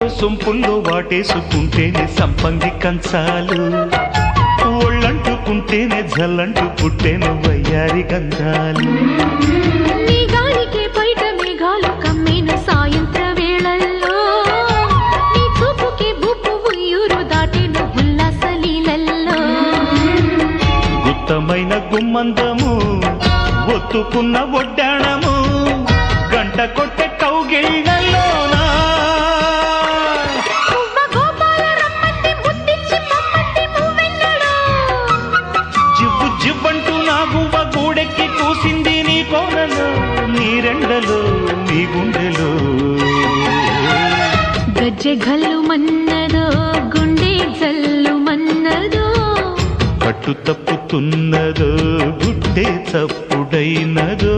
సొంపుల్లో వాటేసుకుంటేనే సంపంగి కంచాలు. ఒళ్ళంటుకుంటేనే జల్లంటు పుట్టేను వయ్యారి గంధాలు. గాలికే బయట మేఘాలు కమ్మిన సాయంత్ర వేళల్లో నీ చూపుకే బుప్పు ఉయ్యూరు దాటిన ఉల్లాస లీలల్లో గుత్తమైన గుమ్మందము ఒత్తుకున్న ఒడ్డాణము గంట కొట్టే కౌగిళ్ళలోనా గూడెక్కి కూసింది నీ కోరలో నీ రెండలో నీ గుండెలో. గజ్జె గల్లు మన్నదో గుండె జల్లు మన్నదో. పట్టు తప్పుతున్నదో గుడ్డే చప్పుడైనదో